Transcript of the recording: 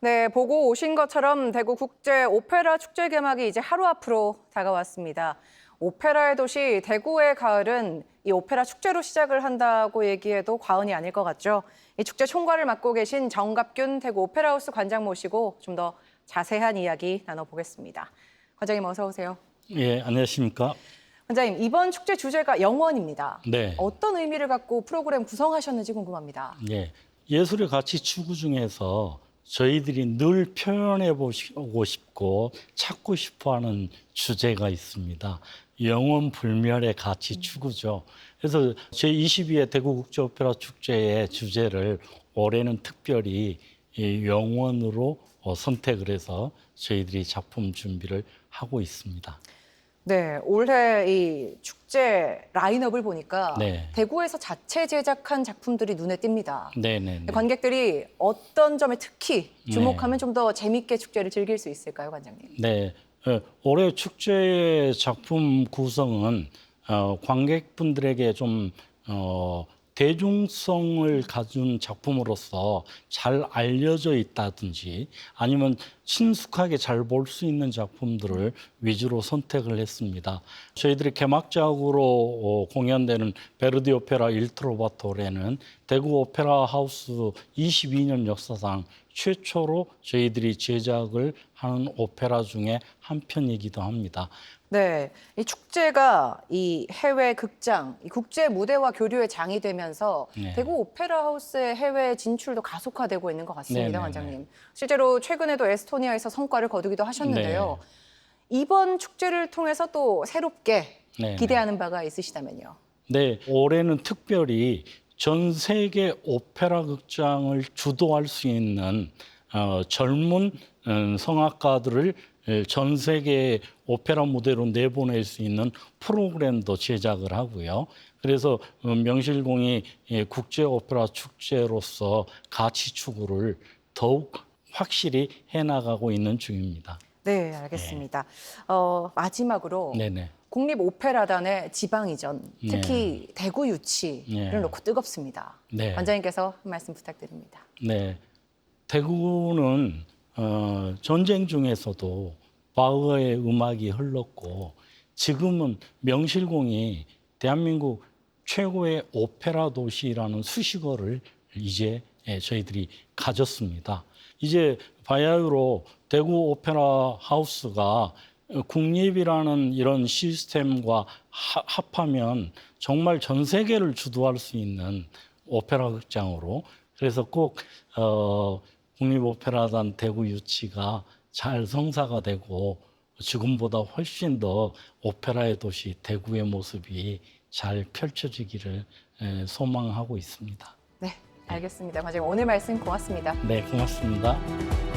네, 보고 오신 것처럼 대구 국제 오페라 축제 개막이 이제 하루 앞으로 다가왔습니다. 오페라의 도시 대구의 가을은 이 오페라 축제로 시작을 한다고 얘기해도 과언이 아닐 것 같죠. 이 축제 총괄을 맡고 계신 정갑균 대구 오페라하우스 관장 모시고 좀 더 자세한 이야기 나눠보겠습니다. 관장님 어서 오세요. 예, 안녕하십니까? 관장님 이번 축제 주제가 영원입니다. 네. 어떤 의미를 갖고 프로그램 구성하셨는지 궁금합니다. 예. 예술의 가치 추구 중에서 저희들이 늘 표현해 보고 싶고 찾고 싶어 하는 주제가 있습니다. 영원 불멸의 가치 추구죠. 그래서 제22회 대구국제오페라 축제의 주제를 올해는 특별히 이 영원으로 어, 선택을 해서 저희들이 작품 준비를 하고 있습니다. 네, 올해 이 축제 라인업을 보니까 네. 대구에서 자체 제작한 작품들이 눈에 띕니다. 네네. 관객들이 어떤 점에 특히 네. 주목하면 좀 더 재밌게 축제를 즐길 수 있을까요, 관장님? 네, 어, 올해 축제의 작품 구성은 어, 관객분들에게 좀 어, 대중성을 가진 작품으로서 잘 알려져 있다든지 아니면 친숙하게 잘 볼 수 있는 작품들을 위주로 선택을 했습니다. 저희들이 개막작으로 어, 공연되는 베르디 오페라 일트로바토레는 대구 오페라 하우스 22년 역사상 최초로 저희들이 제작을 하는 오페라 중에 한 편이기도 합니다. 네, 이 축제가 이 해외 극장, 이 국제 무대와 교류의 장이 되면서 네. 대구 오페라 하우스의 해외 진출도 가속화되고 있는 것 같습니다, 네, 네, 관장님. 실제로 최근에도 에스토니아에서 성과를 거두기도 하셨는데요. 네. 이번 축제를 통해서 또 새롭게 네, 기대하는 바가 있으시다면요. 네, 올해는 특별히 전 세계 오페라 극장을 주도할 수 있는 어, 젊은 음, 성악가들을 에, 전 세계 오페라 무대로 내보낼 수 있는 프로그램도 제작을 하고요. 그래서 어, 명실공히 예, 국제 오페라 축제로서 가치 추구를 더욱 확실히 해나가고 있는 중입니다. 네, 알겠습니다. 어, 마지막으로 네네. 국립 오페라단의 지방 이전, 특히 대구 유치를 네. 놓고 뜨겁습니다. 네. 관장님께서 한 말씀 부탁드립니다. 네, 대구는 어, 전쟁 중에서도 바흐의 음악이 흘렀고 지금은 명실공히 대한민국 최고의 오페라 도시라는 수식어를 이제 예, 저희들이 가졌습니다. 이제 바야흐로 대구 오페라 하우스가 국립이라는 이런 시스템과 하- 합하면 정말 전 세계를 주도할 수 있는 오페라 극장으로 그래서 꼭 어, 국립오페라단 대구 유치가 잘 성사가 되고 지금보다 훨씬 더 오페라의 도시 대구의 모습이 잘 펼쳐지기를 에, 소망하고 있습니다. 네, 알겠습니다. 관장님 오늘 말씀 고맙습니다. 네, 고맙습니다.